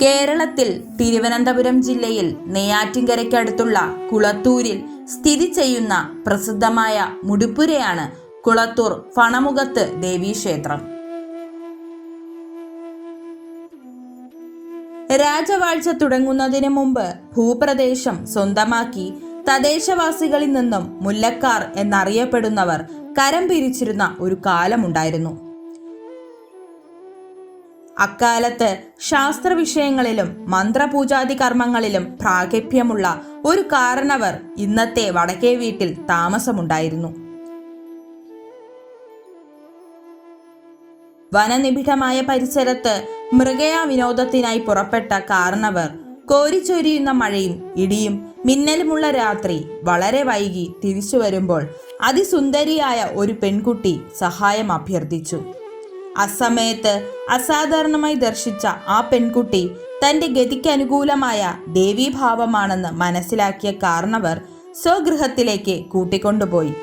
കേരളത്തിൽ തിരുവനന്തപുരം ജില്ലയിൽ നെയ്യാറ്റിൻകരയ്ക്കടുത്തുള്ള കുളത്തൂരിൽ സ്ഥിതി ചെയ്യുന്ന പ്രസിദ്ധമായ മുടിപ്പുരയാണ് കുളത്തൂർ ഫണമുഖത്ത് ദേവീക്ഷേത്രം. രാജവാഴ്ച തുടങ്ങുന്നതിന് മുമ്പ് ഭൂപ്രദേശം സ്വന്തമാക്കി തദ്ദേശവാസികളിൽ നിന്നും മുല്ലക്കാർ എന്നറിയപ്പെടുന്നവർ കരം പിരിച്ചിരുന്ന ഒരു കാലമുണ്ടായിരുന്നു. അക്കാലത്ത് ശാസ്ത്ര വിഷയങ്ങളിലും മന്ത്രപൂജാതി കർമ്മങ്ങളിലും പ്രാഗപ്യമുള്ള ഒരു കാരണവർ ഇന്നത്തെ വടക്കേ വീട്ടിൽ താമസമുണ്ടായിരുന്നു. വനനിബിഡമായ പരിസരത്ത് മൃഗയാ വിനോദത്തിനായി പുറപ്പെട്ട കാരണവർ കോരിച്ചൊരിയുന്ന മഴയും ഇടിയും മിന്നലുമുള്ള രാത്രി വളരെ വൈകി തിരിച്ചു വരുമ്പോൾ അതിസുന്ദരിയായ ഒരു പെൺകുട്ടി സഹായം അഭ്യർത്ഥിച്ചു. അസമയത്ത് അസാധാരണമായി ദർശിച്ച ആ പെൺകുട്ടി തന്റെ ഗതിക്ക് അനുകൂലമായ ദേവീഭാവമാണെന്ന് മനസ്സിലാക്കിയ കാരണവർ സ്വഗൃഹത്തിലേക്ക് കൂട്ടിക്കൊണ്ടുപോയി.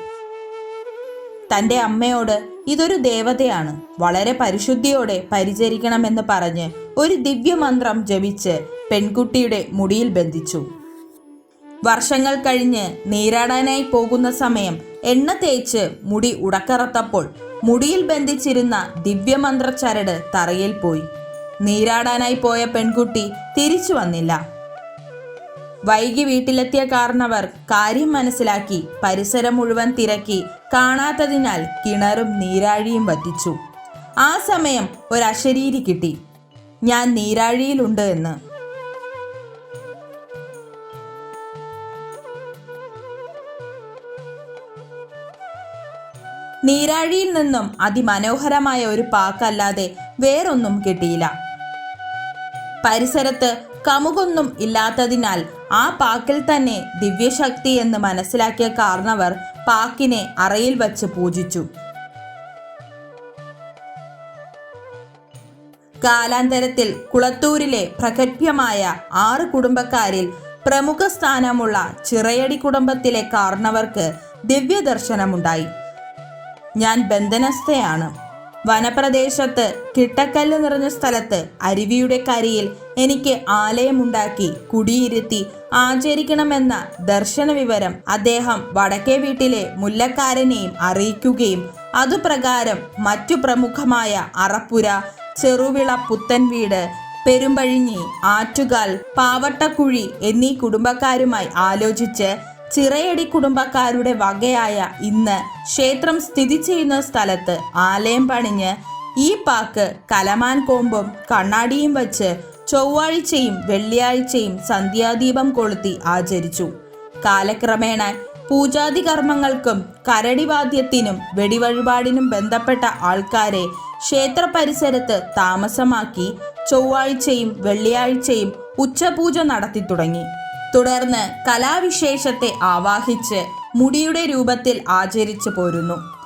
തന്റെ അമ്മയോട് ഇതൊരു ദേവതയാണ് വളരെ പരിശുദ്ധിയോടെ പരിചരിക്കണമെന്ന് പറഞ്ഞ് ഒരു ദിവ്യമന്ത്രം ജപിച്ച് പെൺകുട്ടിയുടെ മുടിയിൽ ബന്ധിച്ചു. വർഷങ്ങൾ കഴിഞ്ഞ് നീരാടാനായി പോകുന്ന സമയം എണ്ണ തേച്ച് മുടി ഉടക്കറത്തപ്പോൾ മുടിയിൽ ബന്ധിച്ചിരുന്ന ദിവ്യമന്ത്ര ചരട് തറയിൽ പോയി. നീരാടാനായി പോയ പെൺകുട്ടി തിരിച്ചു വന്നില്ല. വൈകി വീട്ടിലെത്തിയ കാരണവർ കാര്യം മനസ്സിലാക്കി പരിസരം മുഴുവൻ തിരക്കി കാണാത്തതിനാൽ കിണറും നീരാഴിയും വറ്റിച്ചു. ആ സമയം ഒരു അശരീരി കിട്ടി. ഞാൻ നീരാഴിയിലുണ്ട് എന്ന്. നീരാഴിയിൽ നിന്നും അതിമനോഹരമായ ഒരു പാക്കല്ലാതെ വേറൊന്നും കിട്ടിയില്ല. പരിസരത്ത് കമുകൊന്നും ഇല്ലാത്തതിനാൽ ആ പാക്കിൽ തന്നെ ദിവ്യശക്തി എന്ന് മനസ്സിലാക്കിയ കാർണവർ പാക്കിനെ അറയിൽ വച്ച് പൂജിച്ചു. കാലാന്തരത്തിൽ കുളത്തൂരിലെ പ്രഗത്ഭ്യമായ ആറ് കുടുംബക്കാരിൽ പ്രമുഖ സ്ഥാനമുള്ള ചിറയടി കുടുംബത്തിലെ കാർണവർക്ക് ദിവ്യദർശനമുണ്ടായി. ഞാൻ ബന്ധനസ്ഥയാണ്. വനപ്രദേശത്ത് കിട്ടക്കല്ല് നിറഞ്ഞ സ്ഥലത്ത് അരുവിയുടെ കരയിൽ എനിക്ക് ആലയമുണ്ടാക്കി കുടിയിരുത്തി ആചരിക്കണമെന്ന ദർശന വിവരം അദ്ദേഹം വടക്കേ വീട്ടിലെ മുല്ലക്കാരനെയും അറിയിക്കുകയും അതുപ്രകാരം മറ്റു പ്രമുഖമായ അറപ്പുര ചെറുവിള പുത്തൻ വീട് പെരുമ്പഴിഞ്ഞി ആറ്റുകാൽ പാവട്ടക്കുഴി എന്നീ കുടുംബക്കാരുമായി ആലോചിച്ച് ചിറയടി കുടുംബക്കാരുടെ വകയായ ഇന്ന് ക്ഷേത്രം സ്ഥിതി ചെയ്യുന്ന സ്ഥലത്ത് ആലയം പണിഞ്ഞ് ഈ പാക്ക് കലമാൻ കോമ്പും കണ്ണാടിയും വച്ച് ചൊവ്വാഴ്ചയും വെള്ളിയാഴ്ചയും സന്ധ്യാദീപം കൊളുത്തി ആചരിച്ചു. കാലക്രമേണ പൂജാതി കർമ്മങ്ങൾക്കും കരടിവാദ്യത്തിനും വെടിവഴിപാടിനും ബന്ധപ്പെട്ട ആൾക്കാരെ ക്ഷേത്ര പരിസരത്ത് താമസമാക്കി ചൊവ്വാഴ്ചയും വെള്ളിയാഴ്ചയും ഉച്ചപൂജ നടത്തി തുടങ്ങി. തുടർന്ന് കലാവിശേഷത്തെ ആവാഹിച്ച് മുടിയുടെ രൂപത്തിൽ ആചരിച്ചു പോരുന്നു.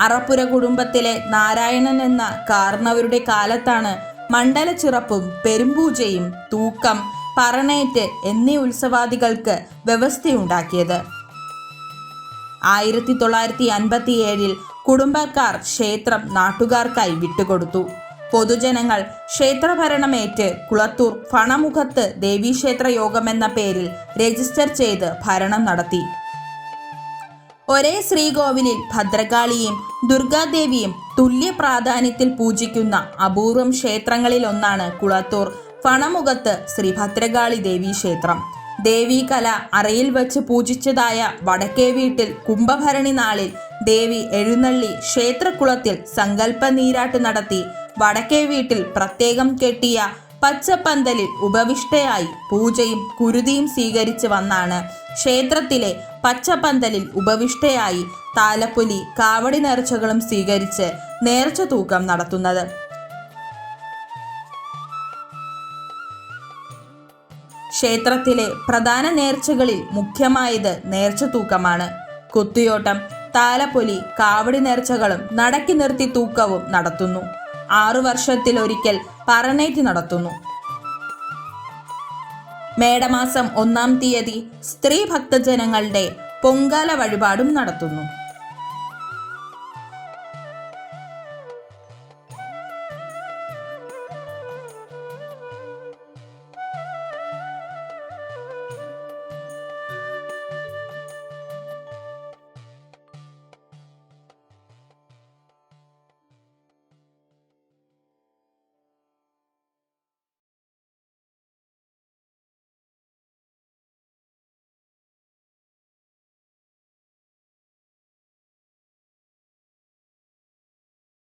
അറപ്പുര കുടുംബത്തിലെ നാരായണൻ എന്ന കാർണവരുടെ കാലത്താണ് മണ്ഡലച്ചിറപ്പും പെരുമ്പൂജയും തൂക്കം പറണേറ്റ് എന്നീ ഉത്സവാദികൾക്ക് വ്യവസ്ഥയുണ്ടാക്കിയത്. ആയിരത്തി തൊള്ളായിരത്തി അൻപത്തി ഏഴിൽ കുടുംബക്കാർ ക്ഷേത്രം നാട്ടുകാർക്കായി വിട്ടുകൊടുത്തു. പൊതുജനങ്ങൾ ക്ഷേത്രഭരണമേറ്റ് കുളത്തൂർ ഫണമുഖത്ത് ദേവീക്ഷേത്ര യോഗമെന്ന പേരിൽ രജിസ്റ്റർ ചെയ്ത് ഭരണം നടത്തി. ഒരേ ശ്രീകോവിലിൽ ഭദ്രകാളിയും ദുർഗാദേവിയും തുല്യ പ്രാധാന്യത്തിൽ പൂജിക്കുന്ന അപൂർവം ക്ഷേത്രങ്ങളിൽ ഒന്നാണ് കുളത്തൂർ ഫണമുഖത്ത് ശ്രീ ഭദ്രകാളി ദേവീ ക്ഷേത്രം ദേവീകല അറയിൽ വച്ച് പൂജിച്ചതായ വടക്കേ വീട്ടിൽ കുംഭഭരണി നാളിൽ ദേവി എഴുന്നള്ളി ക്ഷേത്രക്കുളത്തിൽ സങ്കല്പ നീരാട്ട് നടത്തി വടക്കേ വീട്ടിൽ പ്രത്യേകം കെട്ടിയ പച്ചപ്പന്തലിൽ ഉപവിഷ്ടയായി പൂജയും കുരുതിയും സ്വീകരിച്ചു വന്നാണ്. ക്ഷേത്രത്തിലെ പച്ചപ്പന്തലിൽ ഉപവിഷ്ടയായി താലപ്പൊലി കാവടി നേർച്ചകളും സ്വീകരിച്ച് നേർച്ച തൂക്കം നടത്തുന്നത്. ക്ഷേത്രത്തിലെ പ്രധാന നേർച്ചകളിൽ മുഖ്യമായത് നേർച്ചത്തൂക്കമാണ് കുത്തിയോട്ടം താലപ്പൊലി കാവടി നേർച്ചകളും നടക്കി നിർത്തി തൂക്കവും നടത്തുന്നു. ആറു വർഷത്തിലൊരിക്കൽ പറണേറ്റ് നടത്തുന്നു. മേടമാസം ഒന്നാം തീയതി സ്ത്രീ ഭക്തജനങ്ങളുടെ പൊങ്കാല വഴിപാടും നടത്തുന്നു.